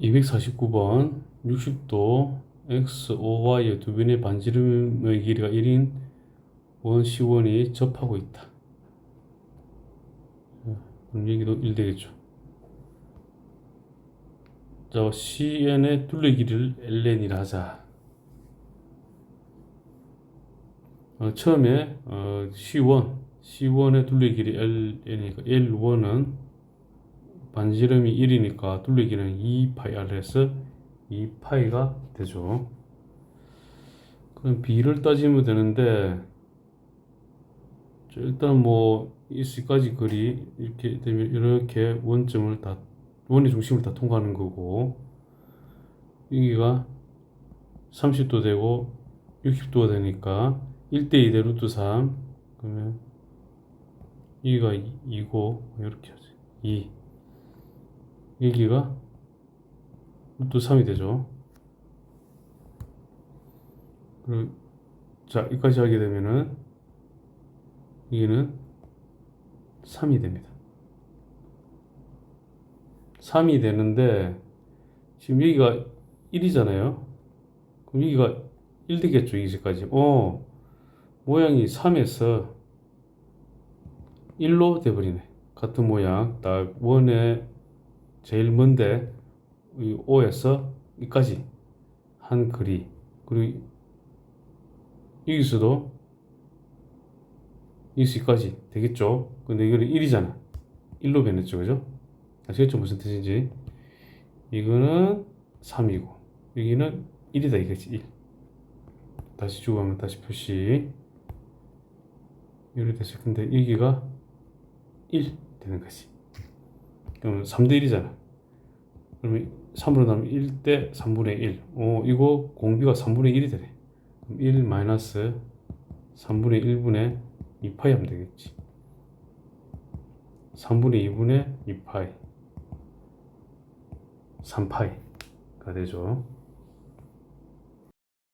249번 60도 x, o, y의 두 변의 반지름의 길이가 1인 원 C1이 접하고 있다. 자, 그럼 여기도 1 되겠죠. 자, CN의 둘레 길이를 LN이라 하자. 어, 처음에 어, C1, C1의 둘레 길이 LN이니까 L1은 반지름이 1이니까 둘레 길이는 2파이 R에서 2파이가 되죠. 그럼 B를 따지면 되는데 자, 일단 뭐 이 수까지 거리 이렇게 되면 이렇게 원점을 다 원의 중심을 다 통과하는 거고 여기가 30도 되고 60도가 되니까 1대2 대 루트 3 그러면 여기가 2고 이렇게 하죠 2 여기가 루트 3이 되죠 그리고 자 여기까지 하게 되면은 여기는 3이 됩니다 3이 되는데 지금 여기가 1이잖아요. 그럼 여기가 1 되겠죠, 여기까지. 어, 모양이 3에서 1로 돼버리네. 같은 모양. 딱 원에 제일 먼데 이 5에서 여기까지 한 거리. 그리고 여기서도 여기까지 되겠죠. 근데 이거는 1이잖아. 1로 변했죠, 그죠? 아시겠죠? 무슨 뜻인지. 이거는 3이고, 여기는 1이다, 이거지, 1. 다시 주고 하면 다시 표시. 이렇게 됐을 건데, 여기가 1 되는 거지. 그러면 3대 1이잖아. 그러면 3으로 나면 1대 3분의 1. 어, 이거 공비가 3분의 1이 되네. 그럼 1 마이너스 3분의 1분의 2파이 하면 되겠지. 3분의 2분의 2파이. 3파이가 되죠.